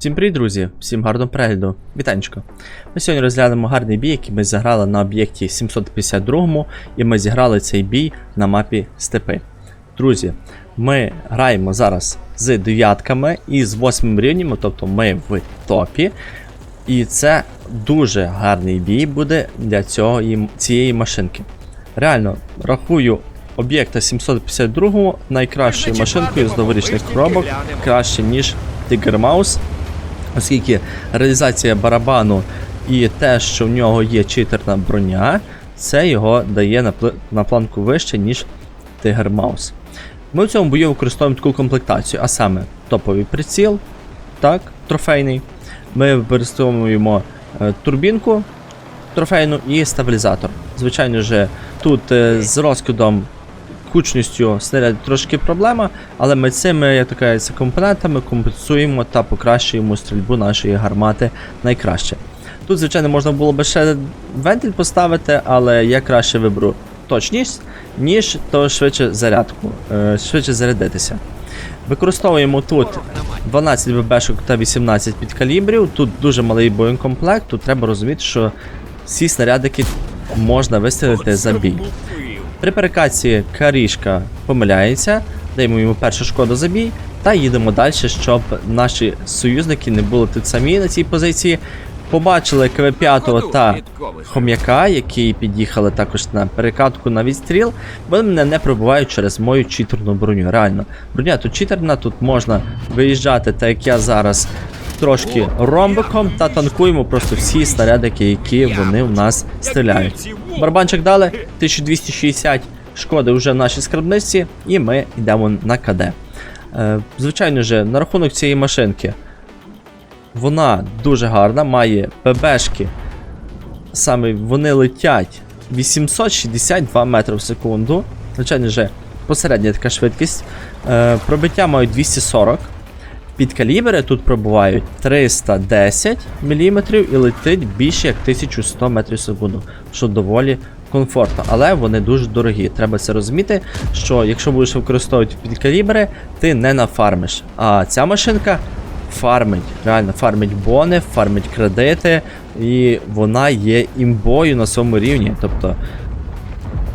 Всім привіт, друзі! Всім гарного перегляду. Вітанечко. Ми сьогодні розглянемо гарний бій, який ми заграли на об'єкті 752 і ми зіграли цей бій на мапі Степи. Друзі, ми граємо зараз з дев'ятками і з восьмим рівнем, тобто ми в топі. І це дуже гарний бій буде для цього, цієї машинки. Реально, рахую об'єкта 752 найкращою машинкою з новорічних коробок, краще, ніж Tiger Mouse, оскільки реалізація барабану і те, що в нього є читерна броня, це його дає на, на планку вище, ніж Tiger Mouse. Ми в цьому бою використовуємо таку комплектацію, а саме топовий приціл, так, трофейний. Ми використовуємо е, турбінку трофейну і стабілізатор. Звичайно ж, тут е, з розкидом кучністю снаряд трошки проблема, але ми цими як кажеться, компонентами компенсуємо та покращуємо стрільбу нашої гармати найкраще. Тут, звичайно, можна було би ще вентиль поставити, але я краще виберу точність, ніж то швидше зарядку, е, швидше зарядитися. Використовуємо тут 12 ББшок та 18 підкалібрів. Тут дуже малий боєкомплект, тут треба розуміти, що всі снарядики можна вистрілити за бій. При перекаці карішка помиляється, даємо йому першу шкоду за бій та їдемо далі, щоб наші союзники не були тут самі на цій позиції. Побачили КВ-5 та хом'яка, які під'їхали також на перекатку на відстріл. Вони мене не пробувають через мою читерну броню. Реально, броня тут читерна, тут можна виїжджати, так як я зараз трошки ромбиком та танкуємо просто всі снарядики, які вони в нас стріляють. Барабанчик дали, 1260 шкоди вже в нашій скарбниці, і ми йдемо на КД. Е, звичайно ж, на рахунок цієї машинки. Вона дуже гарна, має ПБшки. Саме вони летять 862 метри в секунду. Звичайно ж, посередня така швидкість. Е, пробиття мають 240. Підкалібри тут пробувають 310 мм і летить більше як 1100 метрів секунду, що доволі комфортно, але вони дуже дорогі. Треба це розуміти, що якщо будеш використовувати підкалібри, ти не нафармиш. А ця машинка фармить, реально фармить бони, фармить кредити, і вона є імбою на своєму рівні. Тобто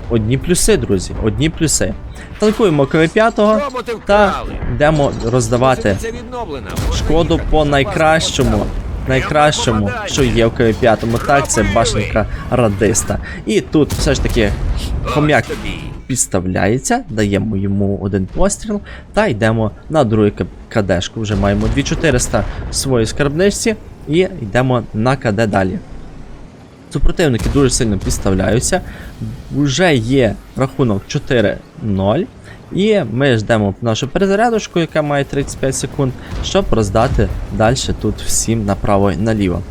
одні плюси, друзі, одні плюси. Танкуємо КВ-5 та йдемо роздавати шкоду по найкращому. Найкращому, що є в КВ-5, так, це башенка радиста. І тут все ж таки хом'як підставляється, даємо йому один постріл та йдемо на другу КДшку. Вже маємо 2400 в своїй скарбничці і йдемо на КД далі. Супротивники дуже сильно підставляються. Вже є рахунок 4-0. І ми ждемо нашу перезарядочку, яка має 35 секунд, щоб роздати далі тут всім направо і наліво.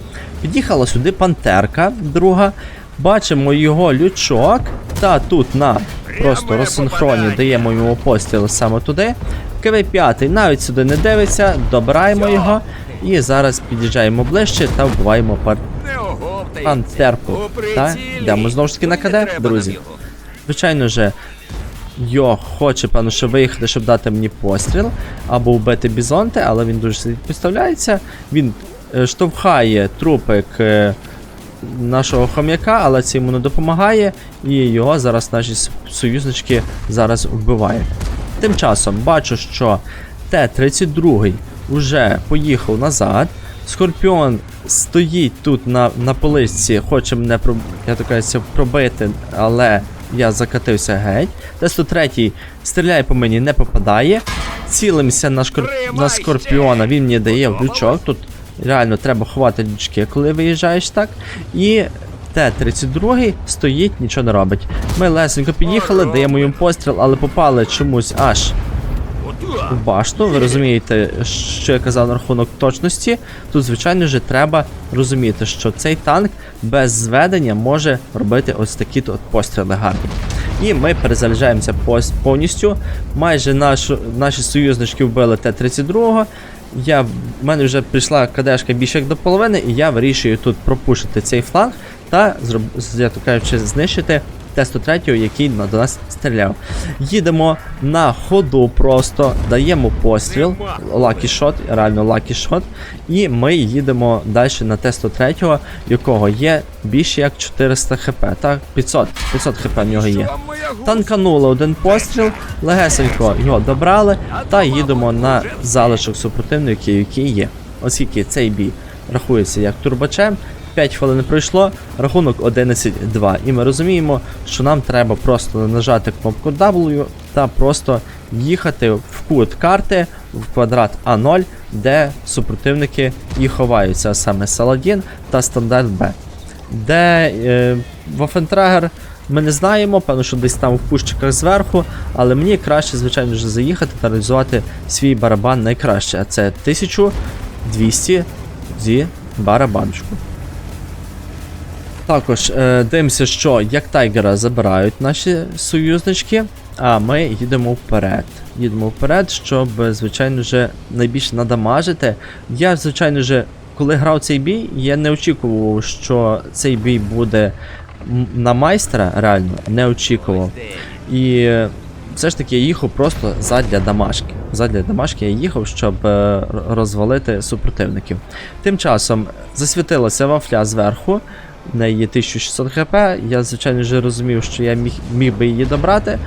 Під'їхала сюди пантерка, друга. Бачимо його лючок. Та тут на просто розсинхроні даємо йому постріл саме туди. КВ-5 навіть сюди не дивиться, добираємо його. І зараз під'їжджаємо ближче та вбиваємо пар... пантерку. Та йдемо знову ж таки на КД, друзі. Звичайно же, Йо хоче, певно, що виїхати, щоб дати мені постріл або вбити бізонти, але він дуже підставляється. Він е, штовхає трупик е, нашого хом'яка, але це йому не допомагає, і його зараз наші союзнички зараз вбивають. Тим часом бачу, що Т-32 вже поїхав назад. Скорпіон стоїть тут на, на поличці, хоче мене проб... я так кажу, пробити, але я закатився геть. Т-103 стріляє по мені, не попадає. Цілимося на, шкор... на скорпіона, він мені дає лючок. Тут реально треба ховати лючки, коли виїжджаєш так. І Т-32 стоїть, нічого не робить. Ми лесенько під'їхали, даємо йому постріл, але попали чомусь аж в башту. Ви розумієте, що я казав на рахунок точності. Тут, звичайно ж, треба розуміти, що цей танк без зведення може робити ось такі от постріли гарні. І ми перезаряджаємося повністю. Майже наш, наші союзнички вбили Т-32. Я, в мене вже прийшла кадешка більше як до половини, і я вирішую тут пропушити цей фланг та, зроб- з- я так кажучи, знищити Т-103, який на- до нас стріляв. Їдемо на ходу просто, даємо постріл, лакі шот, реально лакі шот, і ми їдемо далі на Т-103, якого є більше як 400 хп. Так, 500, 500 хп в нього є. Танканули один постріл, легесенько його добрали та їдемо на залишок супротивників, який є. Оскільки цей бій рахується як турбачем, 5 хвилин пройшло, рахунок 11-2. І ми розуміємо, що нам треба просто нажати кнопку W та просто їхати в кут карти в квадрат А0, де супротивники і ховаються, саме Саладін та стандарт Б. Де е, Вафентрагер ми не знаємо, певно, що десь там в кущиках зверху, але мені краще, звичайно, вже заїхати та реалізувати свій барабан найкраще, а це 1200 зі барабанчику. Також е, дивимося, що як тайгера забирають наші союзнички, а ми їдемо вперед. Їдемо вперед, щоб, звичайно ж, найбільше надамажити. Я, звичайно ж, коли грав цей бій, я не очікував, що цей бій буде на майстра, реально, не очікував. І е, все ж таки я їхав просто задля дамашки. Задля дамашки я їхав, щоб е, розвалити супротивників. Тим часом засвітилася вафля зверху, в неї є 1600 хп. Я, звичайно вже розумів, що я міг, міг би її добрати.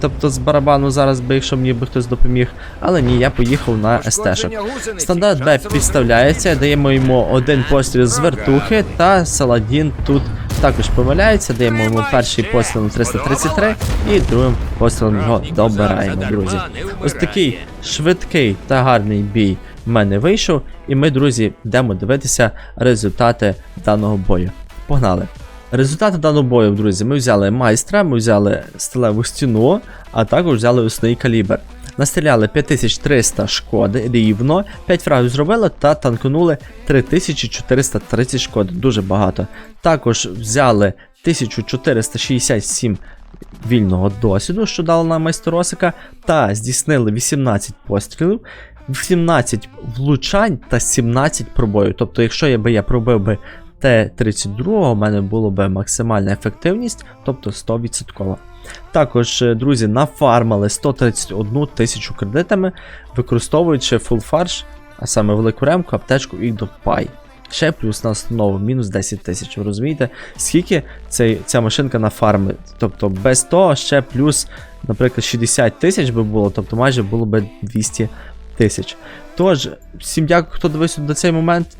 Тобто з барабану зараз би, якщо мені би хтось допоміг. Але ні, я поїхав на СТ-шок. Стандарт Б підставляється, даємо йому один постріл з вертухи, та Саладін тут також помиляється, даємо йому перший постріл на 333 і другим пострілом його добираємо, друзі. Ось такий швидкий та гарний бій в мене вийшов, і ми, друзі, йдемо дивитися результати даного бою. Погнали! Результати даного бою, друзі, ми взяли майстра, ми взяли сталеву стіну, а також взяли основний калібр. Настріляли 5300 шкоди рівно, 5 фрагів зробили та танкнули 3430 шкоди, дуже багато. Також взяли 1467 вільного досвіду, що дало нам майстеросика, та здійснили 18 пострілів, 17 влучань та 17 пробоїв. Тобто, якщо я би я пробив би Т-32, у мене було б максимальна ефективність, тобто 100%. Також, е, друзі, нафармили 131 тисячу кредитами, використовуючи full фарш, а саме велику ремку, аптечку і допай. Ще плюс на основу мінус 10 тисяч. Ви розумієте, скільки цей, ця машинка нафармить? Тобто без того ще плюс, наприклад, 60 тисяч би було, тобто майже було б 200 тисяч. Тож, всім дякую, хто дивився до цей момент.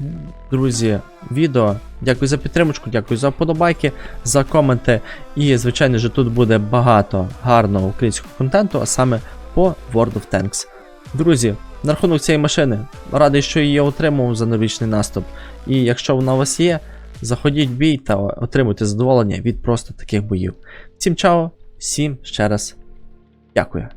Друзі, відео. Дякую за підтримку, дякую за вподобайки, за коменти. І, звичайно ж, тут буде багато гарного українського контенту, а саме по World of Tanks. Друзі, на рахунок цієї машини, радий, що її отримав за новорічний наступ. І якщо вона у вас є, заходіть в бій та отримуйте задоволення від просто таких боїв. Всім чао, всім ще раз дякую.